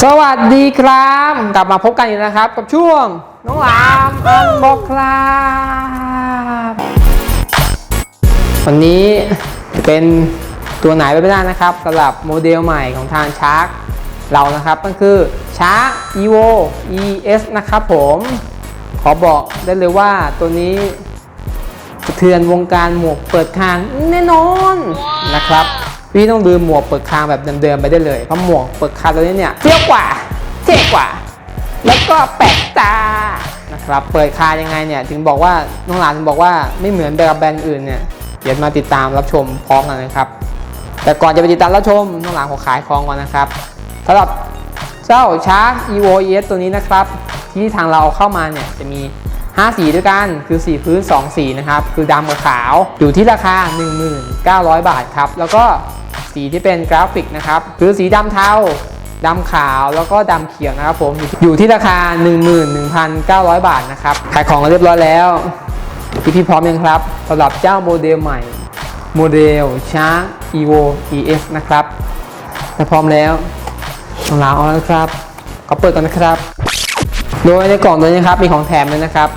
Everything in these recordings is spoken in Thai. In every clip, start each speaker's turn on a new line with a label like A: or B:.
A: สวัสดีครับ กลับมาพบกันอีกนะครับ กับช่วง น้องหลามอันบอกครับวันนี้เป็นตัวไหนไปไม่ได้นะครับสำหรับโมเดลใหม่ของทางชาร์กเรานะครับก็คือชาร์ก evo es นะครับผม ขอบอกได้เลยว่าตัวนี้สะเทือนวงการหมวกเปิดคางแน่นอนนะครับ พี่ต้องลืมหมวกเปิดคางแบบเดิมๆไปได้เลยเพราะหมวกเปิดคางตัวนี้เนี่ยเที่ยวกว่า เท่กว่า แล้วก็แปลกตานะครับเปิดคางยังไงเนี่ยถึงบอกว่าน้องหลานถึงบอกว่าไม่เหมือนกับแบรนด์อื่นเนี่ยเดี๋ยวมาติดตามรับชมพร้อมกันนะครับ แต่ก่อนจะไปติดตามรับชมน้องหลานขอขายของก่อนนะครับสำหรับเจ้าชาร์ก evo es ตัวนี้นะครับ ที่ทางเราเอาเข้ามาเนี่ยจะมี 5 สีด้วยกันคือสีพื้น 2 สีนะครับ คือดำกับขาวอยู่ที่ราคา 1900 บาทครับ แล้วก็ สีที่เป็นกราฟิกนะครับคือสีดำเทาดำขาวแล้วก็ดำเขียวนะครับผมอยู่ที่ราคา 11,900 บาทนะครับขายของกันเรียบร้อยแล้วพี่พี่ๆพร้อมยังครับสำหรับเจ้าโมเดลใหม่ โมเดลช้าง evo es นะครับถ้าพร้อมแล้วต้องลาเอาแล้วครับก็เปิดกันนะครับ โดยในกล่องตัวนี้นะครับมีของแถมเลยนะครับ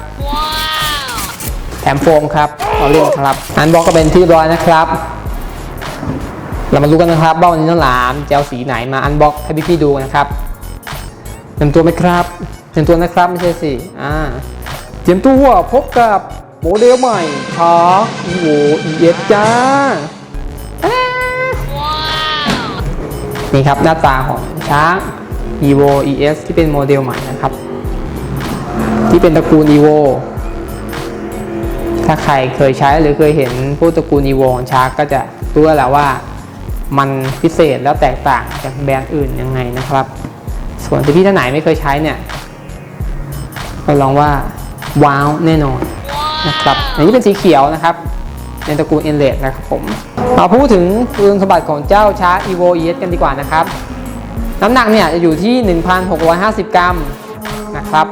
A: แถมโฟมครับเราเล่นครับอันบล็อกก็เป็นที่เรียบร้อยนะครับ เรามาดูกันนะครับว่าวันนี้น้องหลามจะเอาสีไหนมาอันบล็อกให้พี่ๆดูนะครับเตรียมตัวไหมครับเตรียมตัวนะครับไม่ใช่สิอ่าเตรียมตัวพบกับโมเดลใหม่ชาร์ evo es จ้าอ่านี่ครับหน้าตาของช้าง evo es ที่เป็นโมเดลใหม่นะครับ ที่เป็นตระกูล evo ถ้าใครเคยใช้หรือเคยเห็นพวกตระกูล evo ของชาร์กก็จะรู้แล้วแหละว่า มันพิเศษแล้วแตกต่างจากแบรนด์อื่นยังไงนะครับ ส่วนที่พี่ท่านไหนไม่เคยใช้เนี่ยก็ลองว่าว้าวแน่นอนนะครับอันนี้เป็นสีเขียวนะครับในตระกูล e n l e t นะครับผมมาพูดถึงคุณสมบัติของเจ้าชาร์ก evo es กันดีกว่านะครับ น้ำหนักเนี่ยจะอยู่ที่ 1,650 กรัมนะครับ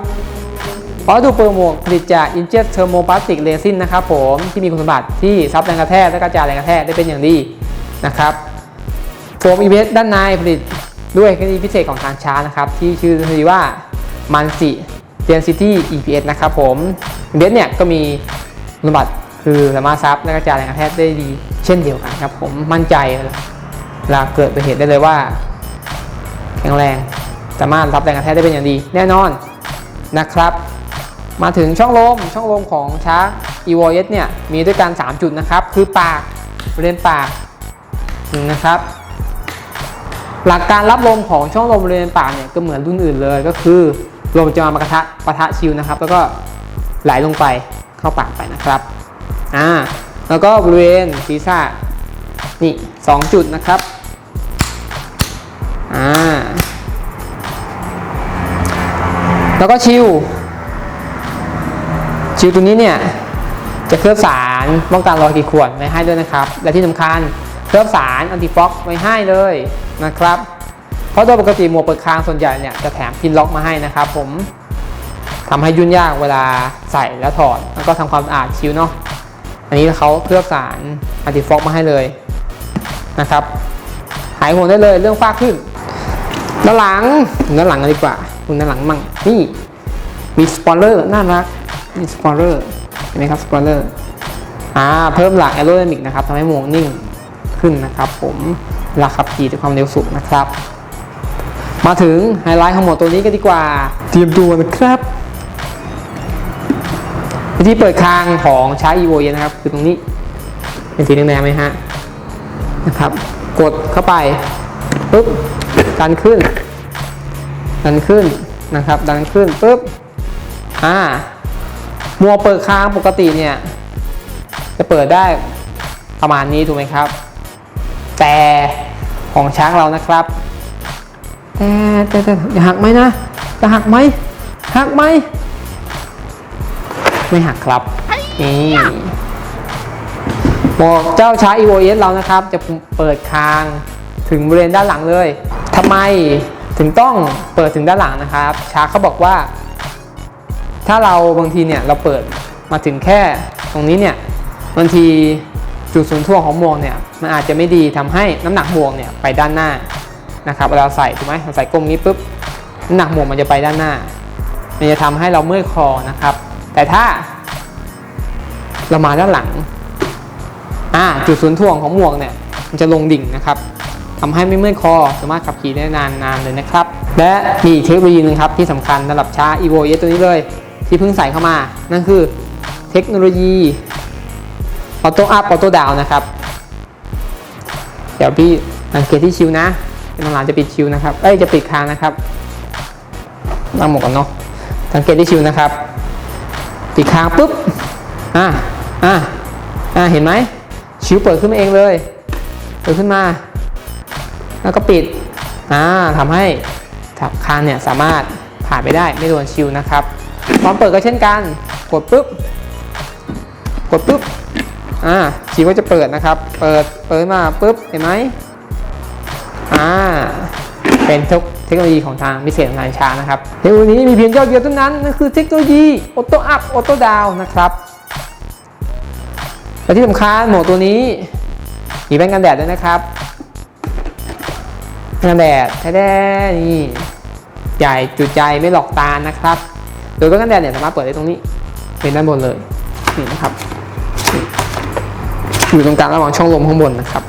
A: วัสดุเปิดหมวกผลิตจาก Injet Thermoplastic Resin นะครับผมที่มีคุณสมบัติที่ซับแรงกระแทกและกระจายแรงกระแทกได้เป็นอย่างดีนะครับ โฟม EVS ด้านในผลิตด้วยเทคโนโลยีพิเศษของทางชานะครับ ที่ชื่อเทคโนโลยีว่า Mansi Density EPS นะครับผม EVS เนี่ยก็มีคุณสมบัติคือสามารถซับและกระจายแรงกระแทกได้ดี เช่นเดียวกันครับผมมั่นใจเวลาเกิดอุบัติเหตุได้เลยว่า แข็งแรงสามารถรับแรงกระแทกได้เป็นอย่างดี แน่นอนนะครับ มาถึงช่องลมช่องลมของช้าร์ก e v o s เนี่ยมีด้วยกัน 3 จุดนะครับ คือปากบริเวณปากหนึ่งนะครับ หลักการรับลมของช่องลมบริเวณปากเนี่ยก็เหมือนรุ่นอื่นเลยก็คือลมจะมากระทะปะทะชิวนะครับ แล้วก็ไหลลงไปเข้าปากไปนะครับอ่าแล้วก็บริเวณศีรษะนี่สองจุดนะครับอ่าแล้วก็ชิว ชิวตัวนี้เนี่ยจะเคลือบสารป้องกันรอยขีดข่วนไว้ให้ด้วยนะครับ และที่สำคัญเคลือบสารอันติฟ็อกไว้ให้เลย นะครับ เพราะโดยปกติหมวกเปิดคางส่วนใหญ่เนี่ยจะแถมพินล็อกมาให้นะครับผมทำให้ยุ่งยากเวลาใส่แล้วถอดแล้วก็ทำความสะอาดชิวเนาะอันนี้เขาเคลือบสารอันติฟอกมาให้เลยนะครับ หายห่วงได้เลยเรื่องฝ้าขึ้นด้านหลังด้านหลังกันดีกว่าคุณด้านหลังมั่งนี่มีสปอยเลอร์น่ารักนี่สปอยเลอร์เห็นไหมครับสปอยเลอร์อ่าเพิ่มหลักแอโร d y นามิกนะครับทำให้หมวกนิ่งขึ้นนะครับผม ลาขับขี่ด้วยความเร็วสูงนะครับ มาถึงไฮไลท์ของหมวกตัวนี้กันดีกว่า เตรียมตัวนะครับวิธีเปิดคางของชาร์ evo เย็นนะครับ คือตรงนี้เป็นสีแดงๆไหมฮะนะครับ กดเข้าไปปุ๊บดันขึ้น ดันขึ้นนะครับ ดันขึ้นปุ๊บอ่ามัวเปิดค้างปกติเนี่ย จะเปิดได้ประมาณนี้ถูกไหมครับ แต่ ของช้างเรานะครับ แต่แต่แต่อย่าหักไหมนะจะหักไหมหักไหมไม่หักครับนี่บอกเจ้าช้า evo s เรานะครับ จะเปิดคางถึงบริเวณด้านหลังเลยทำไมถึงต้องเปิดถึงด้านหลังนะครับชาร์กเขาบอกว่า ถ้าเราบางทีเนี่ยเราเปิดมาถึงแค่ตรงนี้เนี่ยบางที จุดศูนย์ถ่วงของหมวกเนี่ยมันอาจจะไม่ดีทำให้น้ำหนักหมวกเนี่ยไปด้านหน้านะครับเวลาใส่ถูกไหมเราใส่ก้มนี้ปุ๊บน้ำหนักหมวกมันจะไปด้านหน้า มันจะทำให้เราเมื่อยคอนะครับ แต่ถ้า เรามาด้านหลังอ่าจุดศูนย์ถ่วงของหมวกเนี่ยมันจะลงดิ่งนะครับทำให้ไม่เมื่อยคอสามารถขับขี่ได้นานนานเลยนะครับ และมีอีกเทคโนโลยีหนึงครับที่สำคัญสำหรับช้า evo s ตัวนี้เลย ที่เพิ่งใส่เข้ามา นั่นคือเทคโนโลยี ออโต้อัพออโต้ดาวนะครับ เดี๋ยวพี่สังเกตที่ชิวนะเป็นหลานจะปิดชิวนะครับ เอ้ยจะปิดคางนะครับตั้งหมวกกันเนาะสังเกตที่ชิวนะครับ ปิดคางปุ๊บ อ่าอ่าอ่าเห็นไหม ชิวเปิดขึ้นมาเองเลย เปิดขึ้นมา แล้วก็ปิด อ่าทำให้ถับคานเนี่ยสามารถผ่านไปได้ไม่โดนชิวนะครับตอนเปิดก็เช่นกัน กดปุ๊บ กดปุ๊บ อ่าชิวก็จะเปิดนะครับ เปิด เปิดมาปุ๊บ เห็นไหมอ่า เป็นเทคเทคโนโลยีของทางพิเศษงานชานะครับ เทคโนโลยีนี้มีเพียงเจ้าเดียวเท่านั้นนั่นคือเทคโนโลยีออโต้อัพออโต้ดาวนะครับ และที่สำคัญหมวกตัวนี้ มีแว่นกันแดดด้วยนะครับกันแดดแท้ๆนี่ใหญ่จุดใจไม่หลอกตานะครับ โดยแว่นกันแดดเนี่ยสามารถเปิดได้ตรงนี้เป็นด้านบนเลยนี่นะครับ อยู่ตรงกลางระหว่างช่องลมข้างบนนะครับ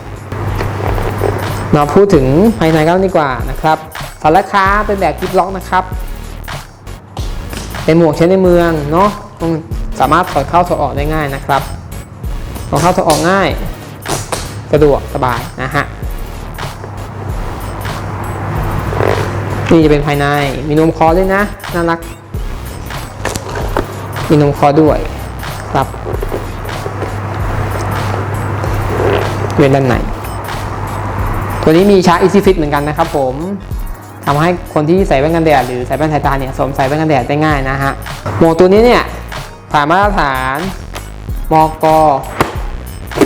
A: มาพูดถึงภายในกันดีกว่านะครับสารค้าเป็นแบบกิฟล็อกนะครับ เป็นหมวกใช้ในเมืองเนาะสามารถถอดเข้าถอดออกได้ง่ายนะครับถอดเข้าถอดออกง่าย สะดวกสบายนะฮะนี่จะเป็นภายในมีนมคอด้วยนะ น่ารัก มีนมคอด้วยครับ เวนด้านในตัวนี้มีชาร์จ Easy Fit เหมือนกันนะครับผมทำให้คนที่ใส่แว่นกันแดดหรือใส่แว่นสายตาเนี่ยสวมใส่แว่นกันแดดได้ง่ายนะฮะหมวกตัวนี้เนี่ยผ่านมาตรฐานมก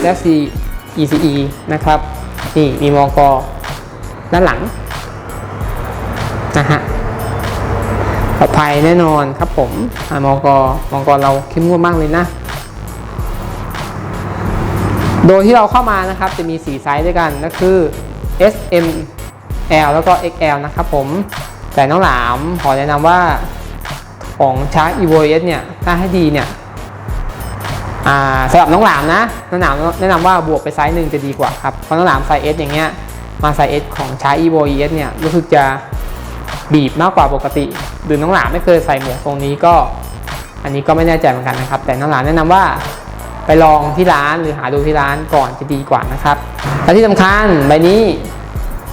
A: และ C ECE นะครับนี่มีมกด้านหลังนะฮะปลอดภัยแน่นอนครับผมอ่ามกมกเราเข้มงวดมากเลยนะ โดยที่เราเข้ามานะครับจะมี 4 ไซส์ด้วยกันก็คือ S M L แล้วก็ XL นะครับผม แต่น้องหลามขอแนะนำว่าของชาร์ Evo S เนี่ยถ้าให้ดีเนี่ยสำหรับน้องหลามนะน้องหลามแนะนำว่าบวกไปไซส์หนึ่งจะดีกว่าครับเพราะน้องหลามไซส์ S อย่างเงี้ยมาไซส์ S ของชาร์ Evo S เนี่ยรู้สึกจะบีบมากกว่าปกติหรือน้องหลามไม่เคยใส่หมวกตรงนี้ก็ อันนี้ก็ไม่แน่ใจเหมือนกันนะครับ แต่น้องหลามแนะนำว่า ไปลองที่ร้านหรือหาดูที่ร้านก่อนจะดีกว่านะครับ และที่สำคัญใบนี้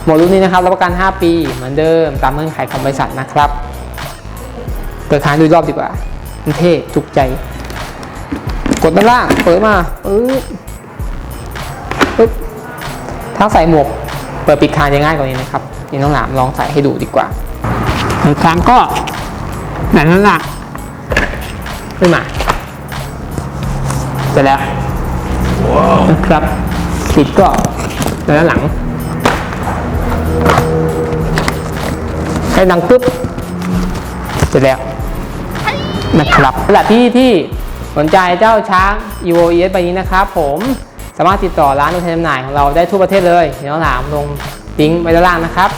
A: หมวดรุ่นนี้นะครับรับประกัน 5 ปีเหมือนเดิมตามเงื่อนไขของบริษัทนะครับเปิดขายดูรอบดีกว่ามันเท่ถูกใจ กดด้านล่างเปิดมาปึ๊บปึ๊บถ้าใส่หมวกเปิดปิดคานจะง่ายกว่านี้นะครับนี่น้องหลามลองใส่ให้ดูดีกว่าเปิดคานก็แบบนั้นล่ะขึ้นมาเสร็จแล้วนะครับปิดก็ด้านหลัง ให้ดังปุ๊บเสร็จแล้วนะครับสำหรับที่ที่สนใจเจ้าช้าง evo es ใบนี้นะครับผมสามารถติดต่อร้านตัวแทนจำหน่ายของเราได้ทั่วประเทศเลยเดี๋ยวถามลงลิงก์ไว้ด้านล่างนะครับ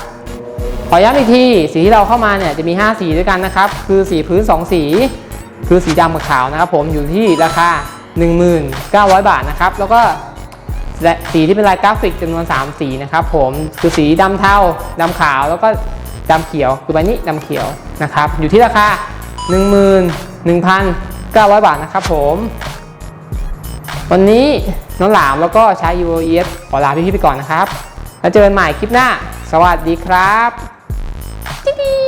A: ขอย้ำอีกทีสีที่เราเข้ามาเนี่ยจะมี 5 สีด้วยกันนะครับ คือสีพื้น 2 สี คือสีดำกับขาวนะครับผมอยู่ที่ราคา 1,900 บาทนะครับ แล้วก็สีที่เป็นลายกราฟิกจำนวน 3 สีนะครับผมคือสีดำเทาดำขาวแล้วก็ดำเขียวคือใบนี้ดำเขียวนะครับ อยู่ที่ราคา 11,900 บาทนะครับผมวันนี้น้องหลามแล้วก็ใช้ UOS ขอลาพี่ๆไปก่อนนะครับ แล้วเจอกันใหม่คลิปหน้า สวัสดีครับจิ๊ด